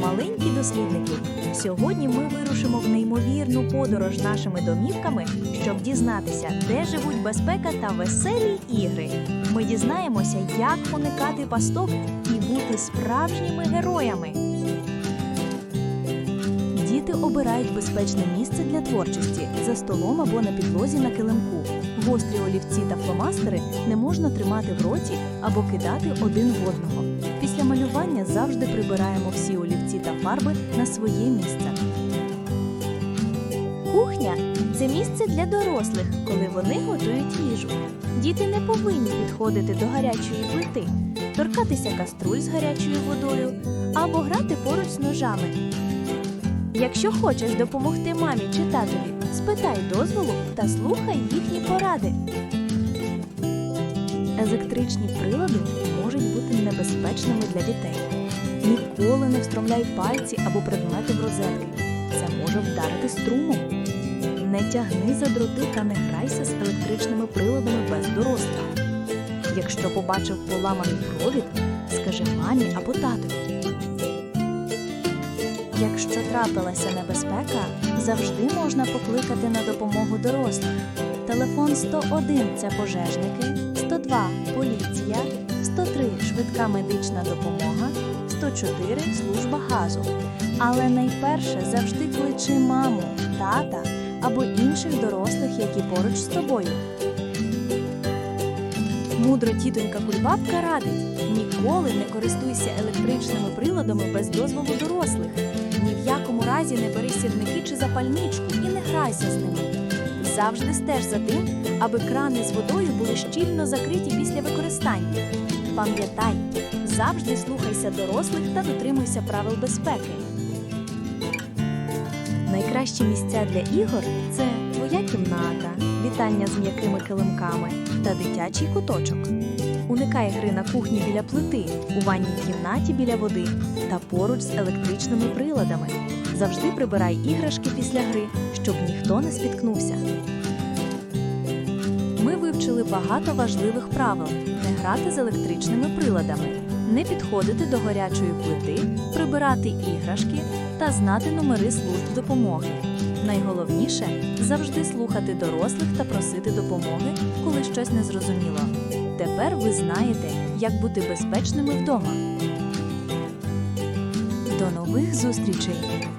маленькі дослідники. Сьогодні ми вирушимо в неймовірну подорож нашими домівками, щоб дізнатися, де живуть безпека та веселі ігри. Ми дізнаємося, як уникати пасток і бути справжніми героями. Діти обирають безпечне місце для творчості за столом або на підлозі на килимку. Гострі олівці та фломастери не можна тримати в роті або кидати один в одного. Після малювання завжди прибираємо всі олівці та фарби на своє місце. Кухня це місце для дорослих, коли вони готують їжу. Діти не повинні підходити до гарячої плити, торкатися каструль з гарячою водою або грати поруч з ножами. Якщо хочеш допомогти мамі чи татові, спитай дозволу та слухай їхні поради. Електричні прилади можуть бути небезпечними для дітей. Ніколи не встромляй пальці або предмети в розетки. Це може вдарити струмом. Не тягни за дроти та не грайся з електричними приладами без дорослих. Якщо побачив поламаний провід, скажи мамі або татові. Якщо трапилася небезпека, завжди можна покликати на допомогу дорослих. Телефон 101 – це пожежники, 102 – поліція, 103 – швидка медична допомога, 104 – служба газу. Але найперше завжди кличи маму, тата або інших дорослих, які поруч з тобою. Мудро тітонька Кульбабка радить: ніколи не користуйся електричними приладами без дозволу бери сірники чи запальничку і не грайся з ними. Завжди стеж за тим, аби крани з водою були щільно закриті після використання. Пам'ятай, завжди слухайся дорослих та дотримуйся правил безпеки. Найкращі місця для ігор це твоя кімната, вітальня з м'якими килимками та дитячий куточок. Уникай гри на кухні біля плити, у ванній кімнаті біля води та поруч з електричними приладами. Завжди прибирай іграшки після гри, щоб ніхто не спіткнувся. Ми вивчили багато важливих правил: не грати з електричними приладами, не підходити до гарячої плити, прибирати іграшки та знати номери служб допомоги. Найголовніше завжди слухати дорослих та просити допомоги, коли щось незрозуміло. Тепер ви знаєте, як бути безпечними вдома. До нових зустрічей!